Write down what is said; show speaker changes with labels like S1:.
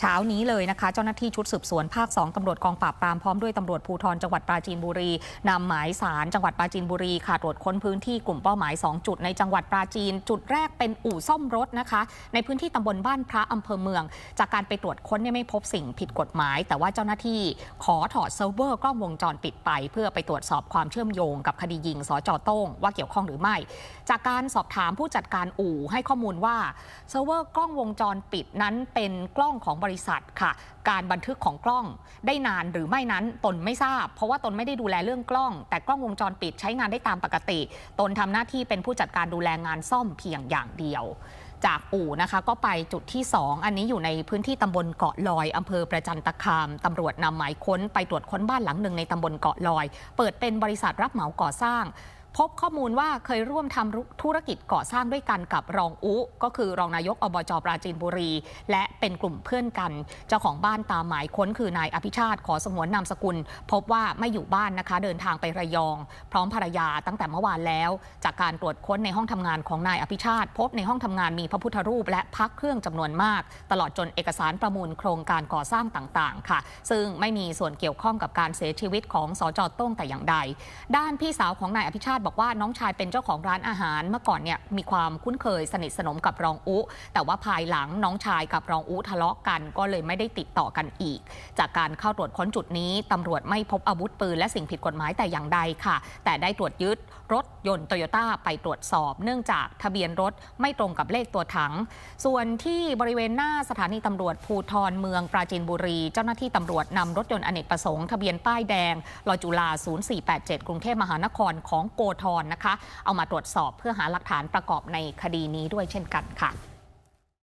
S1: เช้านี้เลยนะคะ เจ้าหน้าที่ชุดสืบสวนภาค 2ตำรวจกองปราบปรามพร้อมด้วยตำรวจภูธรจังหวัดปราจีนบุรีนำหมายสารจังหวัดปราจีนบุรีค่ะตรวจค้นพื้นที่กลุ่มเป้าหมาย 2 จุดในจังหวัดปราจีน จุดแรกเป็นอู่ซ่อมรถนะคะ ในพื้นที่ตำบลบ้านพระอำเภอเมือง จากการไปตรวจค้นเนี่ยไม่พบสิ่งผิดกฎหมาย แต่ว่าเจ้าหน้าที่ขอถอดเซิร์ฟเวอร์กล้องวงจรปิดไป เพื่อไปตรวจสอบความเชื่อมโยงกับคดียิงสจโต้งว่าเกี่ยวข้องหรือไม่ จากการสอบถามผู้จัดการอู่ให้ข้อมูลว่าเซิร์ฟเวอร์กล้องวงจรปิดนั้นเป็นกล้องของบริษัทค่ะ การบันทึกของกล้องได้นานหรือไม่นั้นตนไม่ทราบ เพราะว่าตนไม่ได้ดูแลเรื่องกล้อง แต่กล้องวงจรปิดใช้งานได้ตามปกติ ตนทำหน้าที่เป็นผู้จัดการดูแลงานซ่อมเพียงอย่างเดียวจากอู่นะคะก็ไปจุดที่ 2 อันนี้อยู่ในพื้นที่ตำบลเกาะลอยอำเภอประจันตคามตำรวจนำหมายค้นไปตรวจค้นบ้านหลังหนึ่งในตำบลเกาะลอย เปิดเป็นบริษัทรับเหมาก่อสร้าง พบข้อมูลว่าเคยร่วมทำธุรกิจก่อสร้างด้วยกันกับรองอุ ก็คือรองนายกอบจปราจีนบุรี และเป็นกลุ่มเพื่อนกัน เจ้าของบ้านตามหมายค้นคือนายอภิชาติขอสงวนนามสกุล พบว่าไม่อยู่บ้านนะคะ เดินทางไประยอง พร้อมภรรยาตั้งแต่เมื่อวานแล้ว จากการตรวจค้นในห้องทำงานของนายอภิชาติ พบในห้องทำงานมีพระพุทธรูป และพักเครื่องจำนวนมาก ตลอดจนเอกสารประมูลโครงการก่อสร้างต่าง ๆ ค่ะ ซึ่งไม่มีส่วนเกี่ยวข้องกับการเสียชีวิตของสจต้งแต่อย่างใด ด้านพี่สาวของนายอภิชาติบอกว่าน้องชายเป็นเจ้าของร้านอาหาร เมื่อก่อนเนี่ยมีความคุ้นเคยสนิทสนมกับรองอุแต่ว่าภายหลังน้องชายกับรองอุทะเลาะกัน ก็เลยไม่ได้ติดต่อกันอีก จากการเข้าตรวจค้นจุดนี้ตำรวจไม่พบอาวุธปืนและสิ่งผิดกฎหมายแต่อย่างใดค่ะ แต่ได้ตรวจยึดรถยนต์โตโยต้าไปตรวจสอบ เนื่องจากทะเบียนรถไม่ตรงกับเลขตัวถัง ส่วนที่บริเวณหน้าสถานีตำรวจภูทรเมืองปราจีนบุรี เจ้าหน้าที่ตำรวจนำรถยนต์อเนกประสงค์ทะเบียนป้ายแดงลอยจุฬา0487 กรุงเทพมหานครของโกธรนะคะ เอามาตรวจสอบเพื่อหาหลักฐานประกอบในคดีนี้ด้วยเช่นกันค่ะ